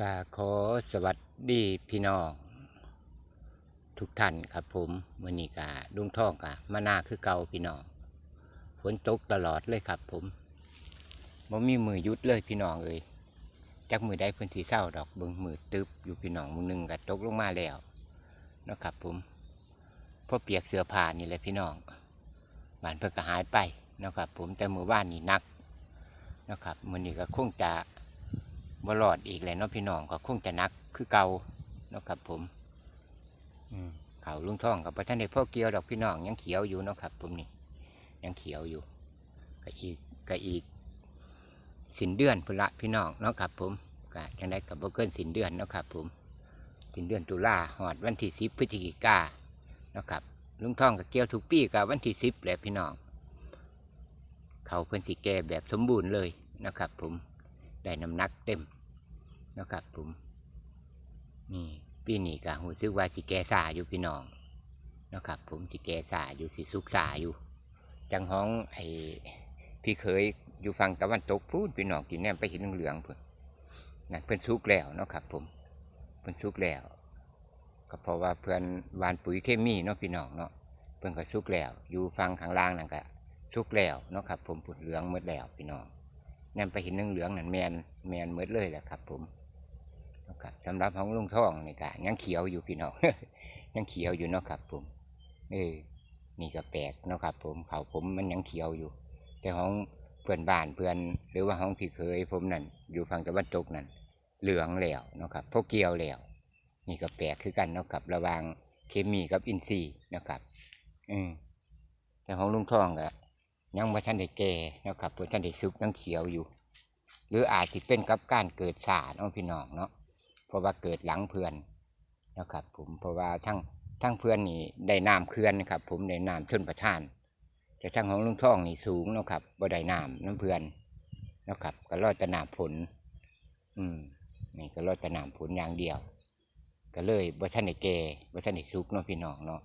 กาขอสวัสดีพี่น้อง ทุกท่านครับผมมือนีกาดุงท่องกะมานาคือเก่าพี่น้องฝนตกตลอดเลยครับผมบ่มีมือยุดเลยพี่น้องเอ้ยจักมือได้พื้นที่เศร้าดอกเบิงมือตึบอยู่พี่น้องมือหนึ่งก็ตกลงมาแล้วนะครับผมเพราะเปียกเสื้อผ้านี่แหละพี่น้องบ้านเพิ่นก็หายไปนะครับผมแต่มือว่านนี่นักนะครับมือนี้ก็คงจะ บรอดอีกแหละเนาะพี่น้องก็คงจะหนักคือเก่าเนาะครับผมอืมเขาลุงท่องกับพระท่านในพ่อเกียวดอกพี่น้องยังเขียวอยู่เนาะครับ ผมนี่ยังเขียวอยู่ก็อีกก็อีกสินเดือนพุนละพี่น้องเนาะครับ ผมก็จังได้กับโบเกินสินเดือนเนาะครับ ผมสินเดือนตุลาหอดวันที่สิบพฤศจิกาเนาะครับลุงท่องกับเกี่ยวทุกปีกับวันที่สิบแหละพี่น้องเขาเพิ่นสิแก่แบบสมบูรณ์เลยนะครับ ผมได้น้ำหนักเต็ม นะครับผมนี่ปีนี้ก็หูซึกว่าสิแกสาอยู่พี่น้องนะครับ ผมสิแกสาอยู่สิสุกสาอยู่ จังห้องไอ้พี่เคยอยู่ฝั่งตะวันตกพูดพี่น้องกินแนมไปเห็นเหลืองเพิ่นนั่นเพิ่อนสุกแล้วเนาะครับ ผมเพิ่อนสุกแล้ว ก็เพราะว่าเพื่อนวานปุ๋ยเคมีเนาะพี่น้องเนาะเพิ่อนก็สุกแล้ว อยู่ฝั่งข้างล่างนั่นก็สุกแล้วเนาะครับ ผมผุดเหลืองหมดแล้วพี่น้องแนำไปเห็นเหลืองนั่นแมนแมนเมดเลยแหละครับ ผม ครับสำหรับของลุงท่องนี่ก็ยังเขียวอยู่พี่น้องยังเขียวอยู่เนาะครับ ผม เออนี่ก็แปลกเนาะครับ ผมเขาผมมันยังเขียวอยู่ แต่ของเพื่อนบ้านเพื่อน หรือว่าของพี่เคยผมนั่นอยู่ฝั่งตะวันตกนั่นเหลืองแล้วเนาะครับพวกเกียวแล้วนี่ก็แปลกคือกันเนาะครับ ระว่างเคมีกับอินทรีย์นะครับอืมแต่ของลุงท่องก็ยังไม่ทันได้แก่นะครับเพื่อท่านได้สุกยังเขียวอยู่ หรืออาจจะเป็นกับการเกิดสาเนาะพี่น้องเนาะ เพราะว่าเกิดหลังเพื่อนนะครับผมเพราะว่าทั้งทั้งเพื่อนนี่ได้น้ำเขื่อนนะครับ ผมได้น้ำชนประทาน แต่ทั้งของลุงท่องนี่สูงนะครับบ่ได้น้ำน้ำเพื่อนนะครับ ก็รอดแต่น้ำผล อืมนี่ก็รอดแต่น้ำผลอย่างเดียว ก็เลยบ่ท่านได้แก่บ่ท่านได้สุกเนาะพี่น้องเนาะ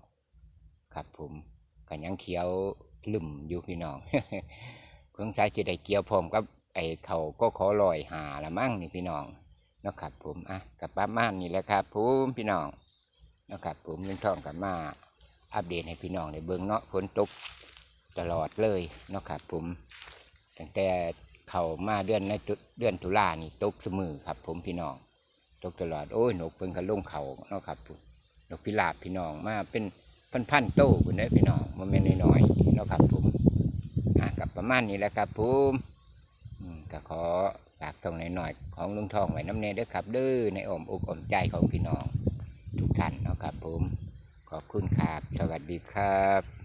ครับ ผมก็ยังเขียวลืมอยู่พี่น้องเพิ่งสายจะได้เกี่ยวพรมกับไอ้เขาก็ขอลอยหาละมั่งนี่พี่น้อง นะครับผมอะกับป้าม่านนี่แหละครับผมพี่น้องนะครับผมลุงทองกับมาอัปเดตให้พี่น้องในเบื้องเนาะฝนตกตลอดเลยนะครับผมตั้งแต่เขามาเดือนในเดือนตุลานี่ตกเสมอครับ ผมพี่น้องตกตลอดโอ้ยนกเพิ่งกันลงเขาเนาะครับผมนกพิราบพี่น้องมาเป็นพันๆโต้คุณได้พี่น้องมันไม่นน้อยๆเนาะครับผมอะกับประมาณนี้แหละครับผมอืมก็ขอากตรงหน่อยๆของลุงทองไว้น้ำเนยด้อครับเด้อในอ้อมอกอ้อมใจของพี่น้อง ทุกท่านนะครับผม ขอบคุณครับ สวัสดีครับ